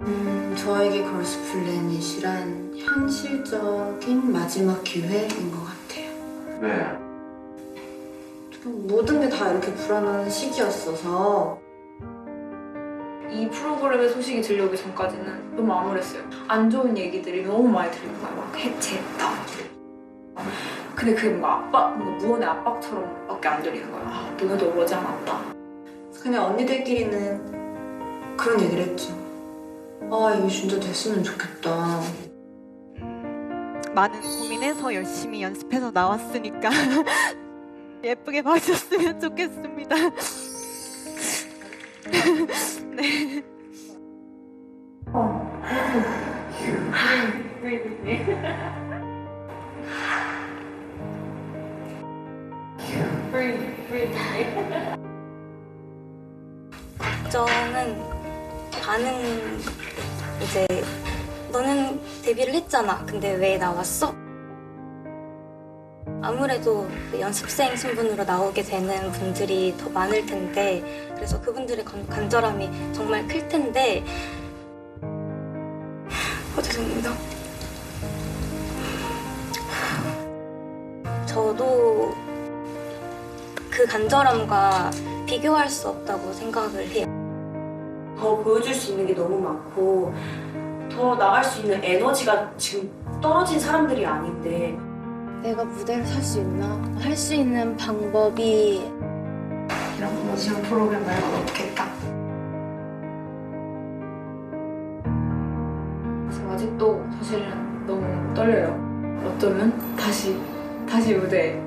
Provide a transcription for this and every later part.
음, 저에게 걸스 플래닛이란 현실적인 마지막 기회인 것 같아요. 왜? 모든 게 다 이렇게 불안한 시기였어서 이 프로그램의 소식이 들려오기 전까지는 너무 암울했어요. 안 좋은 얘기들이 너무 많이 들리는 거예요. 막 해체했다. 근데 그게 뭔가 압박, 뭔가 무언의 압박처럼 밖에 안 들리는 거예요. 아, 너네도 오지 않았다. 그냥 언니들끼리는 그런 얘기를 했죠. 아, 이게 진짜 됐으면 좋겠다. 많은 고민해서 열심히 연습해서 나왔으니까 예쁘게 봐주셨으면 좋겠습니다. 네. 걱정은 반응 이제 너는 데뷔를 했잖아. 근데 왜 나왔어? 아무래도 그 연습생 신분으로 나오게 되는 분들이 더 많을 텐데 그래서 그분들의 간, 간절함이 정말 클 텐데 어, 죄송합니다. 저도 그 간절함과 비교할 수 없다고 생각을 해요. 더 보여줄 수 있는 게 너무 많고 더 나갈 수 있는 에너지가 지금 떨어진 사람들이 아닌데 내가 무대를 설수 있나? 할 수 있는 방법이 이런 오디션 프로그램 말고 없겠다. 그래서 아직도 사실은 너무 떨려요. 어쩌면 다시, 다시 무대에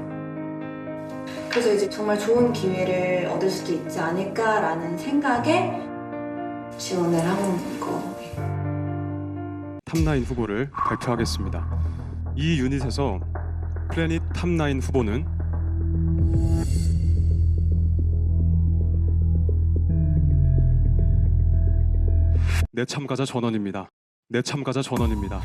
그래서 이제 정말 좋은 기회를 얻을 수도 있지 않을까라는 생각에 지원을 한 거예요. 탑9 후보를 발표하겠습니다. 이 유닛에서 플래닛 탑9 후보는 내 참가자 전원입니다. 내 참가자 전원입니다.